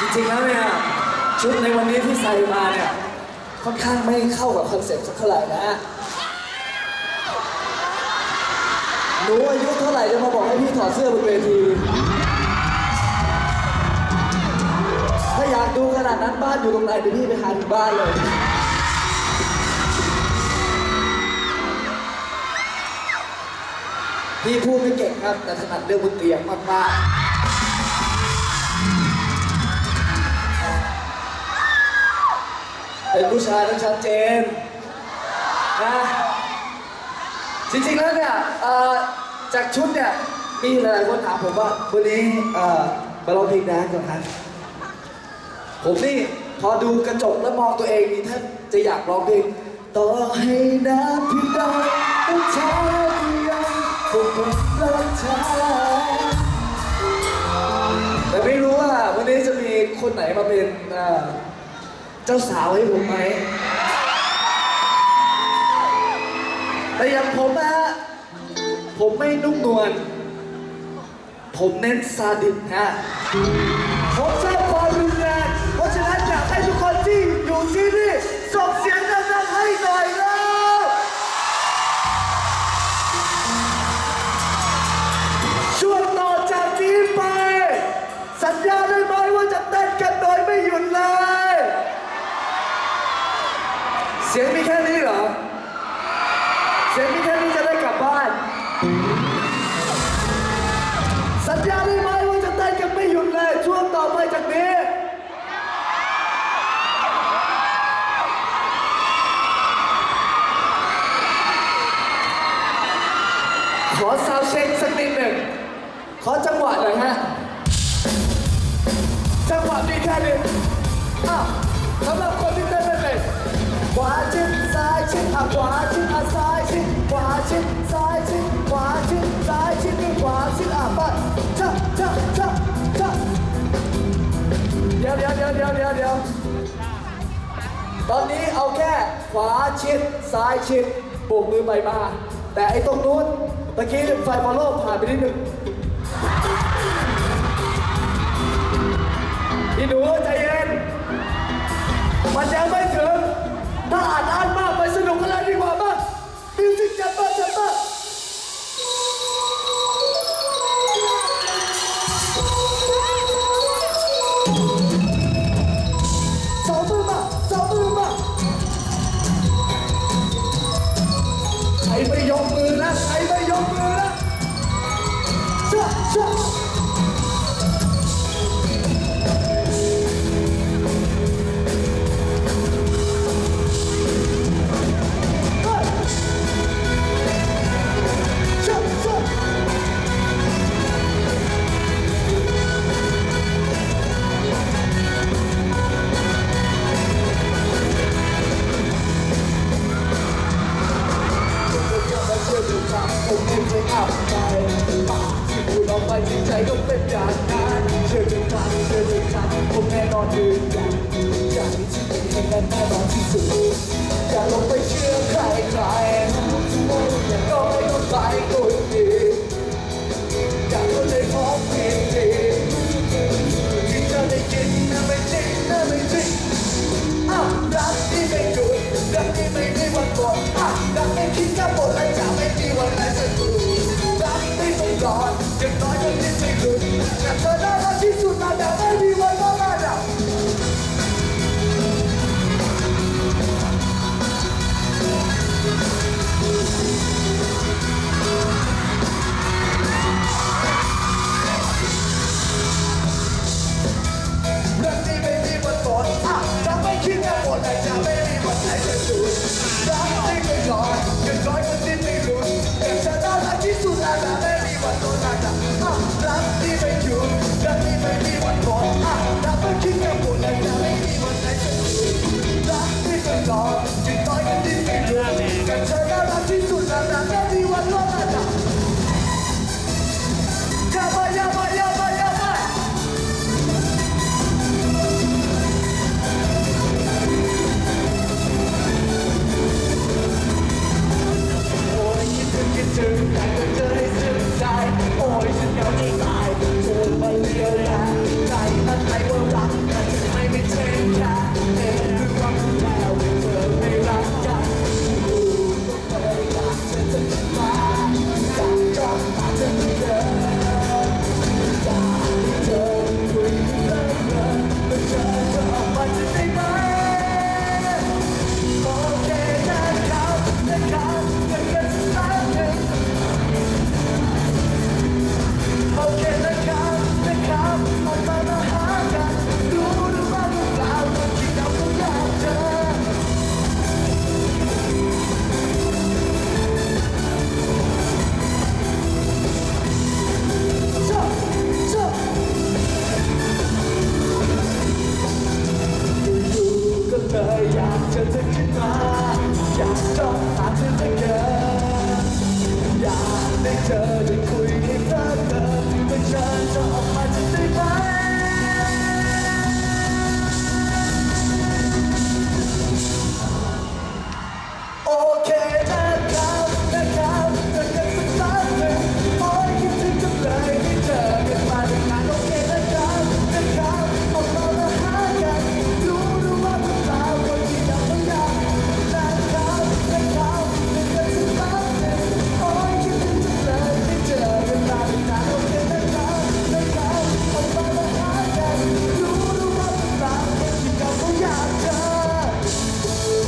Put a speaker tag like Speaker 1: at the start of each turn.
Speaker 1: จริงๆแล้วเนี่ยชุดในวันนี้ที่ใส่มาเนี่ยค่อนข้างไม่เข้ากับคอนเซ็ปต์สักเท่าไหร่นะหนูอายุเท่าไหร่จะมาบอกให้พี่ถอดเสื้อบนเวที ถ้าอยากดูขนาดนั้นบ้านอยู่ตรงไหนเดี๋ยวพี่ไปหาถึงบ้านเลยพี่พูดไม่เก่งครับ แต่ถนัดเรื่องบนเตียงมากๆ เป็นผู้ชายต้องชัดเจนนะจริงๆแล้วเนี่ยเอ่อจากชุดเนี่ยมีหลายๆคนถามผมว่าวันนี้เอ่อมาร้องเพลงแดนซ์กันครับผมนี่พอดูกระจกแล้วมองตัวเองนี่แทบจะอยากร้องเพลงต่อให้น้ำพี่ได้ต้องใช้ยังคงต้องรักเธอแต่ไม่รู้ว่าวันนี้จะมีคนไหนมาเป็นอ่อ เจ้าสาวให้ผมไหมแต่อย่างผมนะฮะผมไม่นุ่มนวลผมเน้นซาดิสฮะ นี้เหรอ เสียงมีแค่นี้จะได้กลับบ้าน สัญญาได้ไหมว่าจะเต้นกันไม่หยุดเลยช่วงต่อไปจากนี้ ขอซาวเช็คสักนิดหนึ่ง ขอจังหวะหน่อยฮะ จังหวะมีแค่นี้อ้าวสำหรับคนที่ อะขวาชิดอะซ้ายชิดขวาชิดซ้ายชิดขวาชิดซ้ายชิดขวาชิดอะไปจ้าจ้าจ้าเดี๋ยวเดี๋ยวเดี๋ยวเดี๋ยวเดี๋ยวเดี๋ยวตอนนี้เอาแค่ขวาชิดซ้ายชิดโบกมือไปมา แต่ไอ้ตรงนู้นตะกี้ไฟฟอลโล่ผ่านไปนิดนึงพี่หนูใจเย็น มันยังไม่ถึง ถ้าอ่านอ่านมาก ไม่ยกมือนะใครไม่ยกมือนะเชื่อเชื่อ อนยืนยากนี้ฉันเป็นเองแนะแน่นที่สุดอยากลงไป